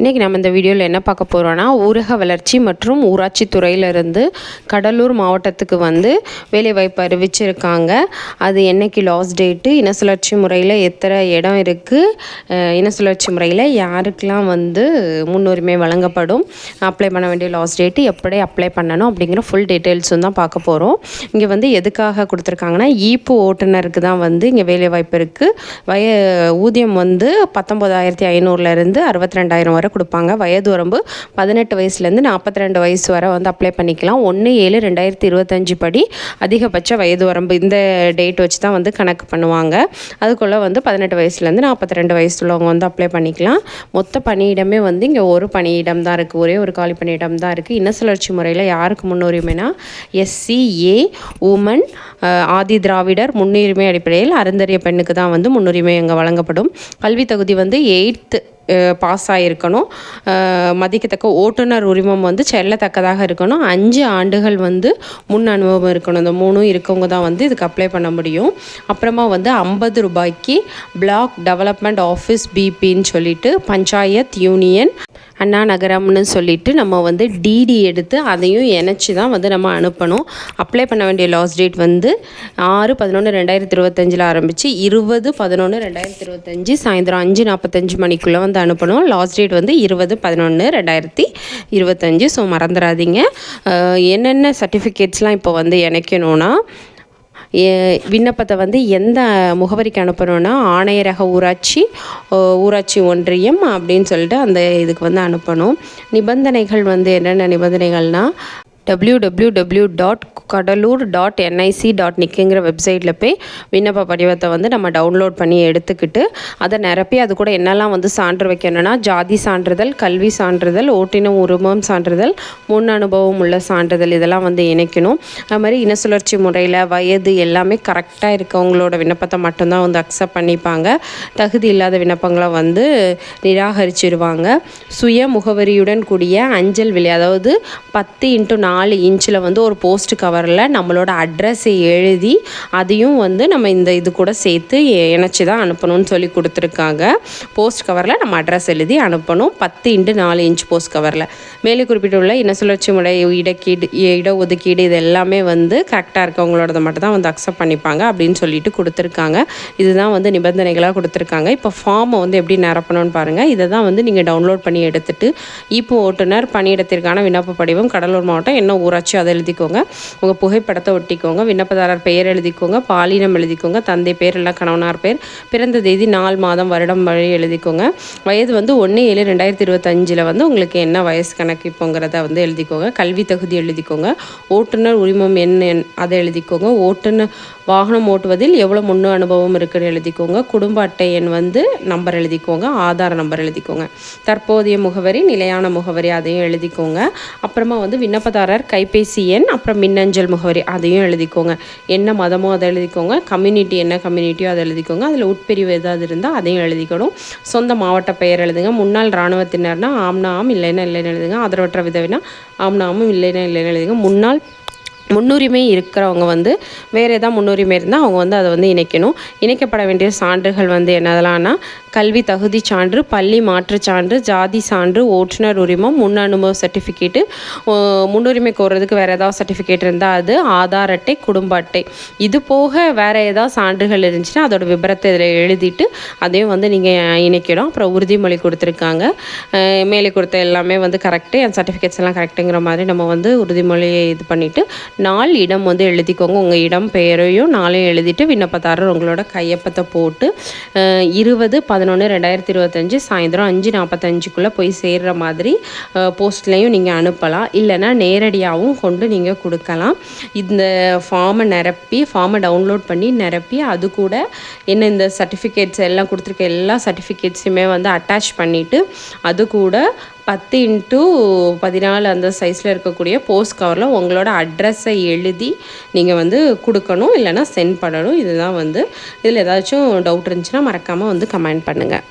இன்றைக்கி நம்ம இந்த வீடியோவில் என்ன பார்க்க போகிறோன்னா ஊரக வளர்ச்சி மற்றும் ஊராட்சி துறையிலிருந்து கடலூர் மாவட்டத்துக்கு வந்து வேலைவாய்ப்பு அறிவிச்சிருக்காங்க. அது என்னைக்கு லாஸ்ட் டேட்டு இன சுழற்சி முறையில் எத்தனை இடம் இருக்குது இன சுழற்சி முறையில் யாருக்கெல்லாம் வந்து முன்னுரிமை வழங்கப்படும்? அப்ளை பண்ண வேண்டிய லாஸ்ட் டேட்டு எப்படி அப்ளை பண்ணணும் அப்படிங்கிற ஃபுல் டீட்டெயில்ஸும் தான் பார்க்க போகிறோம் இங்கே வந்து எதுக்காக கொடுத்துருக்காங்கன்னா ஈப்பு ஓட்டுநருக்கு தான் வந்து இங்கே வேலைவாய்ப்பு இருக்குது வய ஊதியம் வந்து பத்தொம்போதாயிரத்தி ஐநூறுலேருந்து அறுபத்தி ரெண்டாயிரம் வரை கொடுப்பாங்க. வயது வரம்பு பதினெட்டு வயசுலேருந்து நாற்பத்தி ரெண்டு வயசு வரை வந்து அப்ளை பண்ணிக்கலாம். ஒன்று ஏழு ரெண்டாயிரத்தி இருபத்தஞ்சி படி அதிகபட்ச வயது வரம்பு இந்த டேட் வச்சு தான் வந்து கணக்கு பண்ணுவாங்க. அதுக்குள்ளே வந்து பதினெட்டு வயசுலேருந்து நாற்பத்தி ரெண்டு வயசுள்ளவங்க வந்து அப்ளை பண்ணிக்கலாம். மொத்த பணியிடமே வந்து இங்கே ஒரு பணியிடம் தான் இருக்குது ஒரே ஒரு காலி பணியிடம் தான் இருக்குது இன சுழற்சி முறையில் யாருக்கு முன்னுரிமைனா எஸ்சி ஏ உமன் ஆதி திராவிடர் முன்னுரிமை அடிப்படையில் அருந்தறிய பெண்ணுக்கு தான் வந்து முன்னுரிமை அங்கே வழங்கப்படும். கல்வி தகுதி வந்து எயித்து பாஸ் ஆகியிருக்கணும் மதிக்கத்தக்க ஓட்டுநர் உரிமம் வந்து செல்லத்தக்கதாக இருக்கணும். அஞ்சு ஆண்டுகள் வந்து முன் அனுபவம் இருக்கணும். இந்த மூணும் இருக்கவங்க தான் வந்து இதுக்கு அப்ளை பண்ண முடியும். அப்புறமா வந்து ஐம்பது ரூபாய்க்கு பிளாக் டெவலப்மெண்ட் ஆஃபீஸ் பிபின்னு சொல்லிட்டு பஞ்சாயத் யூனியன் அண்ணா நகரம்னு சொல்லிட்டு நம்ம வந்து டிடி எடுத்து அதையும் இணைச்சி தான் வந்து நம்ம அனுப்பணும். அப்ளை பண்ண வேண்டிய லாஸ்ட் டேட் வந்து ஆறு பதினொன்று ரெண்டாயிரத்தி இருபத்தஞ்சில் ஆரம்பித்து இருபது பதினொன்று ரெண்டாயிரத்தி இருபத்தஞ்சி சாயந்தரம் அஞ்சு நாற்பத்தஞ்சு மணிக்குள்ளே வந்து அனுப்பணும். லாஸ்ட் டேட் வந்து இருபது பதினொன்று ரெண்டாயிரத்தி இருபத்தஞ்சி. ஸோ மறந்துடாதீங்க. என்னென்ன சர்டிஃபிகேட்ஸ்லாம் இப்போ வந்து இணைக்கணும்னா விண்ணப்பத்தை வந்து எந்த முகவரிக்கு அனுப்பணும்னா ஆணையரக ஊராட்சி ஊராட்சி ஒன்றியம் அப்படின்னு சொல்லிட்டு அந்த இதுக்கு வந்து அனுப்பணும். நிபந்தனைகள் வந்து என்னென்ன நிபந்தனைகள்னால் W W W dot Cuddalore dot NIC dot நிக்குங்கிற வெப்சைட்டில் போய் விண்ணப்ப படிவத்தை வந்து நம்ம டவுன்லோட் பண்ணி எடுத்துக்கிட்டு அதை நிரப்பி அது கூட என்னெல்லாம் வந்து சான்று வைக்கணும்னா ஜாதி சான்றிதழ் கல்வி சான்றிதழ் ஓட்டின உருவம் சான்றிதழ் முன் அனுபவம் உள்ள சான்றிதழ் இதெல்லாம் வந்து இணைக்கணும். அது மாதிரி இன சுழற்சி முறையில் வயது எல்லாமே கரெக்டாக இருக்கவங்களோட விண்ணப்பத்தை மட்டும்தான் வந்து அக்செப்ட் பண்ணிப்பாங்க. தகுதி இல்லாத விண்ணப்பங்களை வந்து நிராகரிச்சிருவாங்க. சுய முகவரியுடன் கூடிய அஞ்சல் விலை அதாவது பத்து இன்ட்டு நாலு நாலு இன்ச்சில் வந்து ஒரு போஸ்ட் கவரில் நம்மளோட அட்ரஸை எழுதி அதையும் வந்து நம்ம இந்த இது கூட சேர்த்து இணைச்சி தான் அனுப்பணும்னு சொல்லி கொடுத்துருக்காங்க. போஸ்ட் கவரில் நம்ம அட்ரஸ் எழுதி அனுப்பணும். பத்து இன்ட்டு நாலு இன்ச் போஸ்ட் கவரில். மேலே குறிப்பிட்டுள்ள இன சுழற்சி முறை இடக்கீடு இடஒதுக்கீடு இது எல்லாமே வந்து கரெக்டாக இருக்கவங்களோட மட்டும் தான் வந்து அக்செப்ட் பண்ணிப்பாங்க அப்படின்னு சொல்லிட்டு கொடுத்துருக்காங்க. இதுதான் வந்து நிபந்தனைகளாக கொடுத்துருக்காங்க. இப்போ ஃபார்மை வந்து எப்படி நிரப்பணும்னு பாருங்கள் இதை தான் வந்து நீங்கள் டவுன்லோட் பண்ணி எடுத்துகிட்டு இப்போ ஓட்டுநர் பணியிடத்திற்கான விண்ணப்ப படிவம் கடலூர் மாவட்டம் என்ன ஊராட்சி அதை எழுதிக்கோங்க. உங்கள் புகைப்படத்தை ஒட்டிக்கோங்க. விண்ணப்பதாரர் பெயர் எழுதிக்கோங்க. பாலினம் எழுதிக்கோங்க. தந்தை பேர் இல்லை கணவனார் பேர். பிறந்த தேதி நாலு மாதம் வருடம் வழி எழுதிக்கோங்க. வயது வந்து ஒன்று ஏழு ரெண்டாயிரத்தி இருபத்தஞ்சில் வந்து உங்களுக்கு என்ன வயசு கணக்கு இப்போங்கிறத வந்து எழுதிக்கோங்க. கல்வி தகுதி எழுதிக்கோங்க. ஓட்டுநர் உரிமம் என்ன அதை எழுதிக்கோங்க. ஓட்டுநர் வாகனம் ஓட்டுவதில் எவ்வளோ முன்னு அனுபவம் இருக்குன்னு எழுதிக்கோங்க. குடும்ப அட்டை எண் வந்து நம்பர் எழுதிக்கோங்க. ஆதார் நம்பர் எழுதிக்கோங்க. தற்போதைய முகவரி நிலையான முகவரி அதையும் எழுதிக்கோங்க. அப்புறமா வந்து விண்ணப்பதாரர் கைபேசி எண் அப்புறம் மின்னஞ்சல் முகவரி அதையும் எழுதிக்கோங்க. என்ன மதமோ அதை எழுதிக்கோங்க. கம்யூனிட்டி என்ன கம்யூனிட்டியோ அதை எழுதிக்கோங்க. அதில் உட்பிரிவு ஏதாவது இருந்தால் அதையும் எழுதிக்கணும். சொந்த மாவட்ட பெயர் எழுதுங்க. முன்னாள் இராணுவத்தினர்னா ஆம்னா ஆம் இல்லைன்னா இல்லைன்னு எழுதுங்க. ஆதரவற்ற விதவினா ஆம்னா ஆமும் இல்லைன்னா இல்லைன்னு எழுதுங்க. முன்னாள் முன்னுரிமை இருக்கிறவங்க வந்து வேறு எதாவது முன்னுரிமை இருந்தால் அவங்க வந்து அதை வந்து இணைக்கணும். இணைக்கப்பட வேண்டிய சான்றுகள் வந்து என்னதெல்லாம்னா கல்வி தகுதி சான்று பள்ளி மாற்றுச் சான்று ஜாதி சான்று ஓட்டுநர் உரிமம் முன் அனுபவ சர்டிஃபிகேட்டு முன்னுரிமை கோர்றதுக்கு வேறு ஏதாவது சர்டிஃபிகேட் இருந்தால் அது ஆதார் அட்டை குடும்ப அட்டை. இது போக வேறு ஏதாவது சான்றுகள் இருந்துச்சுன்னா அதோட விபரத்தை இதில் எழுதிட்டு அதையும் வந்து நீங்கள் இணைக்கணும். அப்புறம் உறுதிமொழி கொடுத்துருக்காங்க. மேலே கொடுத்த எல்லாமே வந்து கரெக்டு என் சர்டிஃபிகேட்ஸ் எல்லாம் கரெக்டுங்கிற மாதிரி நம்ம வந்து உறுதிமொழியை இது பண்ணிவிட்டு நாள் இடம் வந்து எழுதிக்கோங்க. உங்கள் இடம் பெயரையும் நாளையும் எழுதிட்டு விண்ணப்பதாரர் உங்களோட கையொப்பத்தை போட்டு இருபது பதினொன்று ரெண்டாயிரத்தி இருபத்தஞ்சி சாயந்தரம் அஞ்சு நாற்பத்தஞ்சுக்குள்ளே போய் சேர்கிற மாதிரி போஸ்ட்லேயும் நீங்கள் அனுப்பலாம். இல்லைனா நேரடியாகவும் கொண்டு நீங்கள் கொடுக்கலாம். இந்த ஃபார்மை நிரப்பி ஃபார்மை டவுன்லோட் பண்ணி நிரப்பி அது கூட என்ன இந்த சர்டிஃபிகேட்ஸ் எல்லாம் கொடுத்துருக்க எல்லா சர்டிஃபிகேட்ஸுமே வந்து அட்டாச் பண்ணிவிட்டு அது கூட பத்து இன்ட்டு பதினாலு அந்த சைஸில் இருக்கக்கூடிய போஸ்ட் கவரில் உங்களோட அட்ரஸை எழுதி நீங்கள் வந்து கொடுக்கணும் இல்லைனா சென்ட் பண்ணணும். இதுதான் வந்து இதில் ஏதாச்சும் டவுட் இருந்துச்சுன்னா மறக்காமல் வந்து கமெண்ட் பண்ணுங்கள்